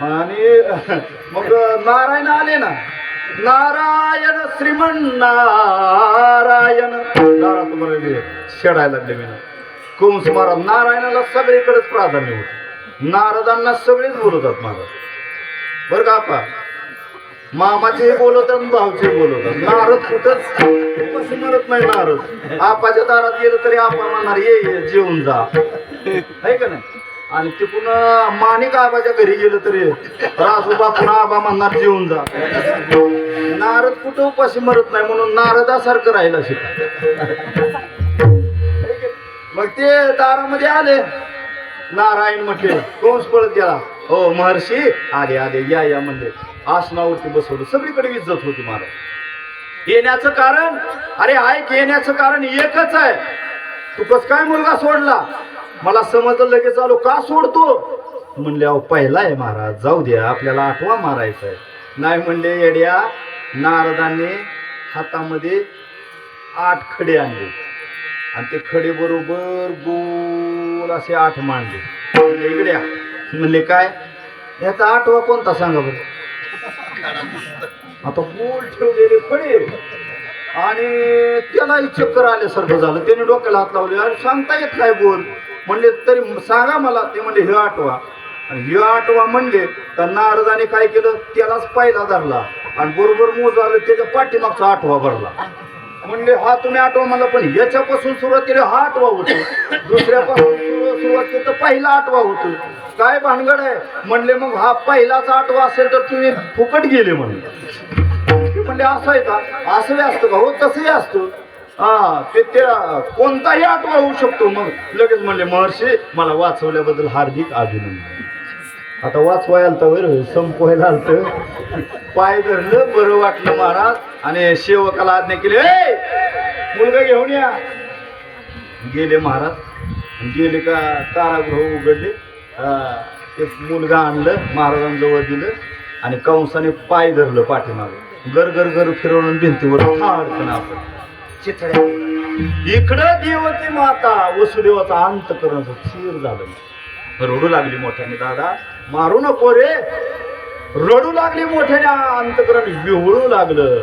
आणि मग नारायण आले ना. नारायण श्रीमन नारायण. दारात तुम्हाला शेडायला लागले मी कंस महाराज नारायणाला सगळीकडेच प्राधान्य होत. नारदांना सगळेच बोलवतात महाराज. बरं का आपा? मामाचे बोलवतात आणि भाऊचे बोलवतात. नारद कुठंच कशी म्हणत नाही नारद. आपाच्या दारात गेलं तरी आपा म्हणणार ये ये जेवून जा. आहे का नाही? आणि तिकून माणिक आबाच्या घरी गेलं तरी राजू पुन्हा आबा म्हणणार जेवून जा. नारद कुठं उपाशी मरत नाही म्हणून नारदासारखं राहिला शिका मग ते दारामध्ये आले. नारायण म्हटले कंस पळत गेला. हो महर्षी. आले आले या या म्हणले. आसनावरती बसवलं. सगळीकडे इज्जत होती महाराज. येण्याचं कारण अरे ऐक येण्याचं कारण एकच आहे. तू कस काय मुलगा सोडला? मला समजलं लगेच आलो का सोडतो? म्हणले अहो पहिला आहे महाराज जाऊ द्या आपल्याला आठवा मारायचा आहे नाही म्हणले येड्या नारदाने हातामध्ये आठ खडे आणले. आणि ते खडे बरोबर गोल असे आठ मांडले. इकड्या. म्हणले काय? याचा आठवा कोणता सांगा बरं? आता गोल ठेवलेले खडे. आणि त्यालाही चक्कर आल्यासारखं झालं. त्याने डोक्याला हात लावले. आणि सांगता येत नाही बोल. म्हणले तरी सांगा मला. ते म्हणले हे आठवा. आणि हे आठवा म्हणले तर नारदाने काय केलं? त्यालाच पाहिला धरला आणि बरोबर मोज आलं त्याच्या पाठीमागचा आठवा भरला. म्हणले हा तुम्ही आठवा मला पण याच्यापासून सुरुवात केली हा आठवा होतो. दुसऱ्यापासून सुरुवात केली तर पहिला आठवा होतो. काय भानगड आहे? म्हणले मग हा पहिलाच आठवा असेल तर तुम्ही फुकट गेले म्हणले ते म्हणले असं आहे का? असंही असतं का? हो तसंही असतं. हा ते त्या कोणताही आठवा होऊ शकतो. मग लगेच म्हणले महर्षी मला वाचवल्याबद्दल हार्दिक अभिनंदन. आता वाचवायला आलता बरं संपवायला आलत. पाय धरलं बरं वाटलं महाराज. आणि सेवकाला आज्ञा केली "ए, मुलगा घेऊन या. गेले महाराज. गेले का कारागृह उघडले. हा, ते मुलगा आणलं महाराजांजवळ दिलं. आणि कंसाने पाय धरलं पाठीमागं. गर गर गर फिरवून भिंतीवर फाडकन आपण. चिथड्या इकडं देवती माता वसुदेवाचा अंत करणं स्थिर झालं. रडू लागली मोठ्याने दादा. मारू नको रे. रडू लागली मोठ्याने अंतकरण विहळू लागलं.